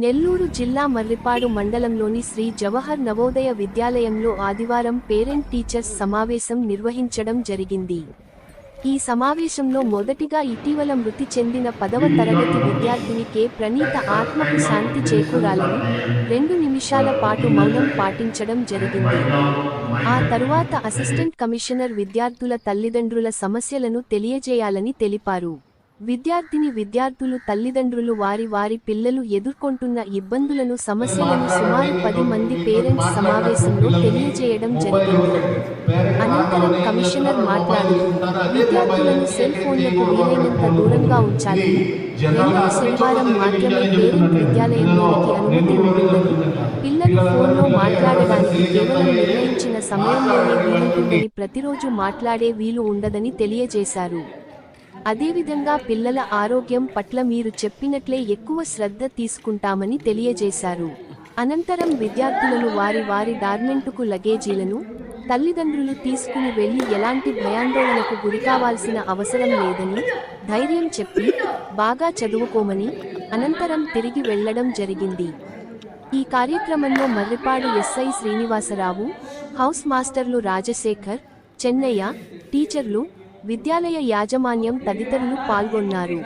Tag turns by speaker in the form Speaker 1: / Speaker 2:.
Speaker 1: నెల్లూరు జిల్లా మర్రిపాడు మండలంలోని శ్రీ జవహర్ నవోదయ విద్యాలయంలో ఆదివారం పేరెంట్ టీచర్స్ సమావేశం నిర్వహించడం జరిగింది. ఈ సమావేశంలో మొదటిగా ఇటీవల మృతి చెందిన పదవ తరగతి విద్యార్థిని కె. ప్రణీత ఆత్మకు శాంతి చేకూరాలని రెండు నిమిషాల పాటు మౌనం పాటించడం జరిగింది. ఆ తరువాత అసిస్టెంట్ కమిషనర్ విద్యార్థుల తల్లిదండ్రుల సమస్యలను తెలియజేయాలని తెలిపారు. విద్యార్థిని విద్యార్థులు తల్లిదండ్రులు వారి వారి పిల్లలు ఎదుర్కొంటున్న ఇబ్బందులను సమస్యలను సుమారు పది మంది పేరెంట్స్ సమావేశంలో తెలియజేయడం జరిగింది. అనంతరం కమిషనర్ మాట్లాడుతూ విద్యార్థులను సెల్ ఫోన్లకు వీలైనంత దూరంగా ఉంచాలని రెండవ శనివారం మాత్రమే పేరెంట్ విద్యాలయంలోనికి అనుమతి ఉంటుందని పిల్లలు ఫోన్లో మాట్లాడడానికి కేవలం నిర్ణయించిన సమయంలోనే వీలుంటుందని ప్రతిరోజు మాట్లాడే వీలు ఉండదని తెలియజేశారు. అదేవిధంగా పిల్లల ఆరోగ్యం పట్ల మీరు చెప్పినట్లే ఎక్కువ శ్రద్ధ తీసుకుంటామని తెలియజేశారు. అనంతరం విద్యార్థులను వారి వారి డార్మెంటుకు లగేజీలను తల్లిదండ్రులు తీసుకుని వెళ్ళి ఎలాంటి భయాందోళనకు గురికావాల్సిన అవసరం లేదని ధైర్యం చెప్పి బాగా చదువుకోమని అనంతరం తిరిగి వెళ్ళడం జరిగింది. ఈ కార్యక్రమంలో మర్రిపాడు ఎస్ఐ శ్రీనివాసరావు హౌస్ మాస్టర్లు రాజశేఖర్ చెన్నయ్య టీచర్లు విద్యాలయ యాజమాన్యం తదితరులు పాల్గొన్నారు.